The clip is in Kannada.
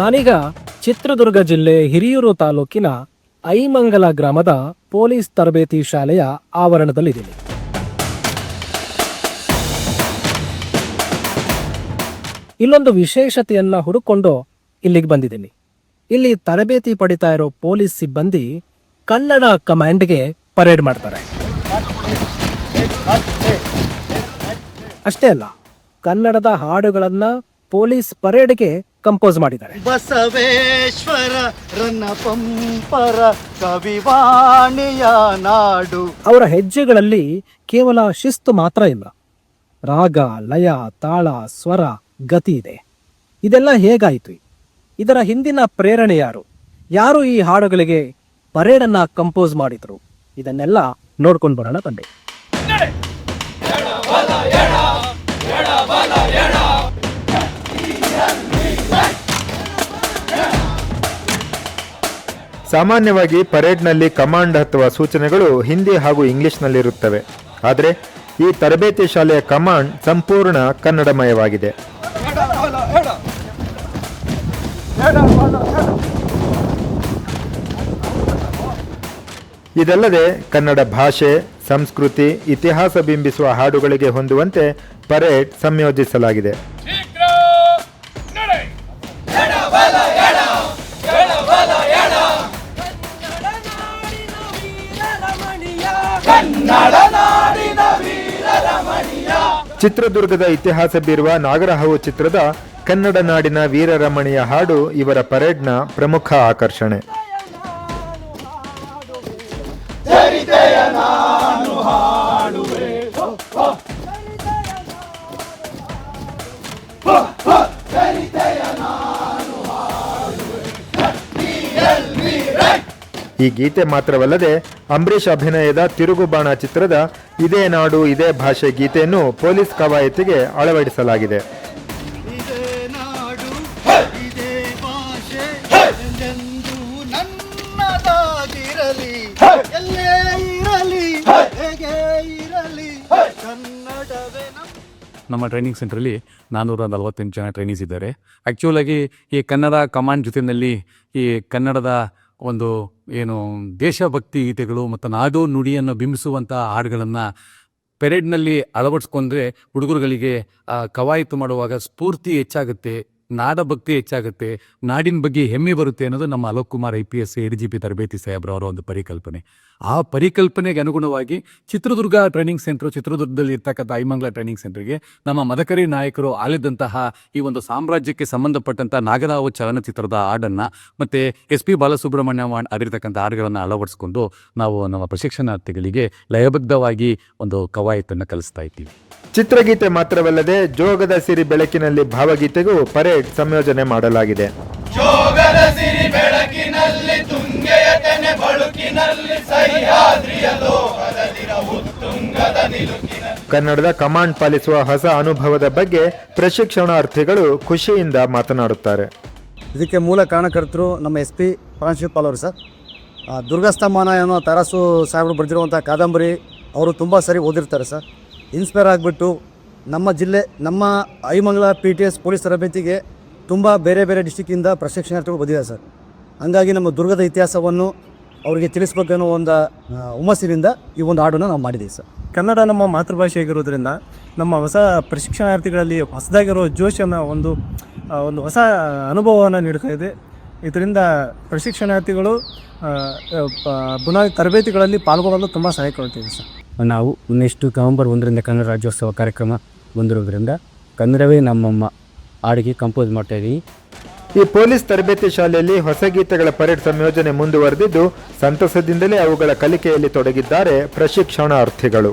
ನಾನೀಗ ಚಿತ್ರದುರ್ಗ ಜಿಲ್ಲೆ ಹಿರಿಯೂರು ತಾಲೂಕಿನ ಐಮಂಗಲ ಗ್ರಾಮದ ಪೊಲೀಸ್ ತರಬೇತಿ ಶಾಲೆಯ ಆವರಣದಲ್ಲಿದ್ದೀನಿ. ಇಲ್ಲೊಂದು ವಿಶೇಷತೆಯನ್ನ ಹುಡುಕೊಂಡು ಇಲ್ಲಿಗೆ ಬಂದಿದ್ದೀನಿ. ಇಲ್ಲಿ ತರಬೇತಿ ಪಡಿತಾ ಇರೋ ಪೊಲೀಸ್ ಸಿಬ್ಬಂದಿ ಕನ್ನಡ ಕಮಾಂಡ್ಗೆ ಪರೇಡ್ ಮಾಡ್ತಾರೆ. ಅಷ್ಟೇ ಅಲ್ಲ, ಕನ್ನಡದ ಹಾಡುಗಳನ್ನ ಪೊಲೀಸ್ ಪರೇಡ್ಗೆ ಕಂಪೋಸ್ ಮಾಡಿದ್ದಾರೆ. ಬಸವೇಶ್ವರ ರನ್ನ ಪಂಪರ ಕವಿವಾಣಿಯ ನಾಡು. ಅವರ ಹೆಜ್ಜೆಗಳಲ್ಲಿ ಕೇವಲ ಶಿಸ್ತು ಮಾತ್ರ ಇಲ್ಲ. ರಾಗ ಲಯ ತಾಳ ಸ್ವರ ಗತಿ ಇದೆ. ಇದೆಲ್ಲ ಹೇಗಾಯಿತು? ಇದರ ಹಿಂದಿನ ಪ್ರೇರಣೆ ಯಾರು? ಯಾರು ಈ ಹಾಡುಗಳಿಗೆ ಪರೇಡನ್ನ ಕಂಪೋಸ್ ಮಾಡಿದ್ರು? ಇದನ್ನೆಲ್ಲ ನೋಡ್ಕೊಂಡು ಬರೋಣ ಬನ್ನಿ. ಸಾಮಾನ್ಯವಾಗಿ ಪರೇಡ್ನಲ್ಲಿ ಕಮಾಂಡ್ ಅಥವಾ ಸೂಚನೆಗಳು ಹಿಂದಿ ಹಾಗೂ ಇಂಗ್ಲಿಷ್ನಲ್ಲಿರುತ್ತವೆ. ಆದರೆ, ಈ ತರಬೇತಿ ಶಾಲೆಯ ಕಮಾಂಡ್ ಸಂಪೂರ್ಣ ಕನ್ನಡಮಯವಾಗಿದೆ. ಇದಲ್ಲದೆ ಕನ್ನಡ ಭಾಷೆ, ಸಂಸ್ಕೃತಿ, ಇತಿಹಾಸ ಬಿಂಬಿಸುವ ಹಾಡುಗಳಿಗೆ ಹೊಂದುವಂತೆ ಪರೇಡ್ ಸಂಯೋಜಿಸಲಾಗಿದೆ. ಚಿತ್ರದುರ್ಗದ ಇತಿಹಾಸ ಬೀರುವ ನಾಗರಹಾವು ಚಿತ್ರದ ಕನ್ನಡ ನಾಡಿನ ವೀರರಮಣಿಯ ಹಾಡು ಇವರ ಪರೇಡ್ನ ಪ್ರಮುಖ ಆಕರ್ಷಣೆ. ಈ ಗೀತೆ ಮಾತ್ರವಲ್ಲದೆ ಅಂಬರೀಷ್ ಅಭಿನಯದ ತಿರುಗುಬಾಣ ಚಿತ್ರದ ಇದೇ ನಾಡು ಇದೇ ಭಾಷೆ ಗೀತೆಯನ್ನು ಪೊಲೀಸ್ ಕವಾಯತಿಗೆ ಅಳವಡಿಸಲಾಗಿದೆ. ಇದೇ ನಾಡು ಇದೇ ಭಾಷೆ ಎಂದೆಂದೂ ನನ್ನದಾಗಿರಲಿ ಎಲ್ಲೇ ಹೇಗೆ ಇರಲಿ ಕನ್ನಡವೇ ನಮ್ಮ ನಮ್ಮ ಟ್ರೈನಿಂಗ್ ಸೆಂಟ್ರಲ್ಲಿ ನಾನ್ನೂರ ನಲವತ್ತೆಂಟು ಜನ ಟ್ರೈನಿಂಗ್ಸ್ ಇದ್ದಾರೆ. ಆ್ಯಕ್ಚುಲಾಗಿ ಈ ಕನ್ನಡ ಕಮಾಂಡ್ ಜೊತೆಯಲ್ಲಿ ಈ ಕನ್ನಡದ ಒಂದು ಏನು ದೇಶಭಕ್ತಿ ಗೀತೆಗಳು ಮತ್ತು ನಾಡು ನುಡಿಯನ್ನು ಬಿಂಬಿಸುವಂಥ ಹಾಡುಗಳನ್ನು ಪೆರೇಡ್ನಲ್ಲಿ ಅಳವಡಿಸ್ಕೊಂಡ್ರೆ ಹುಡುಗರುಗಳಿಗೆ ಕವಾಯಿತು ಕವಾಯತು ಮಾಡುವಾಗ ಸ್ಫೂರ್ತಿ ಹೆಚ್ಚಾಗುತ್ತೆ. ನಾಡಭಕ್ತಿ ಹೆಚ್ಚಾಗುತ್ತೆ, ನಾಡಿನ ಬಗ್ಗೆ ಹೆಮ್ಮೆ ಬರುತ್ತೆ ಅನ್ನೋದು ನಮ್ಮ Alok Kumar I P S A D G P ತರಬೇತಿ ಸಾಹೇಬ್ರವರ ಒಂದು ಪರಿಕಲ್ಪನೆ. ಆ ಪರಿಕಲ್ಪನೆಗೆ ಅನುಗುಣವಾಗಿ ಚಿತ್ರದುರ್ಗ ಟ್ರೈನಿಂಗ್ ಸೆಂಟರ್ ಚಿತ್ರದುರ್ಗದಲ್ಲಿ ಇರ್ತಕ್ಕಂಥ ಐಮಂಗ್ಲ ಟ್ರೈನಿಂಗ್ ಸೆಂಟರ್ಗೆ ನಮ್ಮ ಮದಕರಿ ನಾಯಕರು ಆಳಿದಂತಹ ಈ ಒಂದು ಸಾಮ್ರಾಜ್ಯಕ್ಕೆ ಸಂಬಂಧಪಟ್ಟಂತಹ ನಾಗರಾವು ಚಲನಚಿತ್ರದ ಹಾಡನ್ನು ಮತ್ತು ಎಸ್ ಪಿ ಬಾಲಸುಬ್ರಹ್ಮಣ್ಯ ವಾಣ್ ಆಡಿರ್ತಕ್ಕಂಥ ಹಾಡುಗಳನ್ನು ಅಳವಡಿಸ್ಕೊಂಡು ನಾವು ನಮ್ಮ ಪ್ರಶಿಕ್ಷಣಾರ್ಥಿಗಳಿಗೆ ಲಯಬದ್ಧವಾಗಿ ಒಂದು ಕವಾಯತನ್ನು ಕಲಿಸ್ತಾ ಇದ್ದೀವಿ. ಚಿತ್ರಗೀತೆ ಮಾತ್ರವಲ್ಲದೆ ಜೋಗದ ಸಿರಿ ಬೆಳಕಿನಲ್ಲಿ ಭಾವಗೀತೆಗೂ ಪರೇಡ್ ಸಂಯೋಜನೆ ಮಾಡಲಾಗಿದೆ. ಕನ್ನಡದ ಕಮಾಂಡ್ ಪಾಲಿಸುವ ಹೊಸ ಅನುಭವದ ಬಗ್ಗೆ ಪ್ರಶಿಕ್ಷಣಾರ್ಥಿಗಳು ಖುಷಿಯಿಂದ ಮಾತನಾಡುತ್ತಾರೆ. ಇದಕ್ಕೆ ಮೂಲ ಕಾರಣಕರ್ತರು ನಮ್ಮ ಎಸ್ ಪಿ ಪ್ರಾಂಶುಪಾಲ್ ಅವರು ಸರ್. ಆ, ದುರ್ಗಸ್ತಮಾನ ಏನೋ ತರಾಸು ಸಾಹೇಬರು ಬರೆದಿರುವಂಥ ಕಾದಂಬರಿ ಅವರು ತುಂಬ ಸರಿ ಓದಿರ್ತಾರೆ ಸರ್. ಇನ್ಸ್ಪೈರ್ ಆಗಿಬಿಟ್ಟು ನಮ್ಮ ಜಿಲ್ಲೆ, ನಮ್ಮ Aimangala P T S police ತರಬೇತಿಗೆ ತುಂಬ ಬೇರೆ ಬೇರೆ ಡಿಸ್ಟಿಕ್ಕಿಂದ ಪ್ರಶಿಕ್ಷಣಾರ್ಥಿಗಳು ಬಂದಿದ್ದಾರೆ ಸರ್. ಹಂಗಾಗಿ ನಮ್ಮ ದುರ್ಗದ ಇತಿಹಾಸವನ್ನು ಅವರಿಗೆ ತಿಳಿಸ್ಬೇಕನ್ನೋ ಒಂದು ಹುಮ್ಮಸ್ಸಿನಿಂದ ಈ ಒಂದು ಹಾಡನ್ನು ನಾವು ಮಾಡಿದ್ದೀವಿ ಸರ್. ಕನ್ನಡ ನಮ್ಮ ಮಾತೃಭಾಷೆ ಆಗಿರೋದ್ರಿಂದ ನಮ್ಮ ಹೊಸ ಪ್ರಶಿಕ್ಷಣಾರ್ಥಿಗಳಲ್ಲಿ ಹೊಸದಾಗಿರೋ ಜೋಶನ್ನು ಒಂದು ಒಂದು ಹೊಸ ಅನುಭವವನ್ನು ನೀಡ್ತಾ ಇದೆ. ಇದರಿಂದ ಪ್ರಶಿಕ್ಷಣಾರ್ಥಿಗಳು ಬುನಾದಿ ತರಬೇತಿಗಳಲ್ಲಿ ಪಾಲ್ಗೊಳ್ಳಲು ತುಂಬ ಸಹಾಯ ಕೊಡ್ತೀವಿ ಸರ್. ನಾವು ನೆಕ್ಸ್ಟ್ ನವಂಬರ್ ಒಂದರಿಂದ ಕನ್ನಡ ರಾಜ್ಯೋತ್ಸವ ಕಾರ್ಯಕ್ರಮ ಬಂದಿರೋದ್ರಿಂದ ಕನ್ನಡವೇ ನಮ್ಮಮ್ಮ ಹಾಡಿಗೆ ಕಂಪೋಸ್ ಮಾಡ್ತಾ ಇದ್ದೀವಿ ಈ ಪೊಲೀಸ್ ತರಬೇತಿ ಶಾಲೆಯಲ್ಲಿ ಹೊಸ ಗೀತೆಗಳ ಪರೇಡ್ ಸಂಯೋಜನೆ ಮುಂದುವರೆದಿದ್ದು, ಸಂತಸದಿಂದಲೇ ಅವುಗಳ ಕಲಿಕೆಯಲ್ಲಿ ತೊಡಗಿದ್ದಾರೆ ಪ್ರಶಿಕ್ಷಣಾರ್ಥಿಗಳು.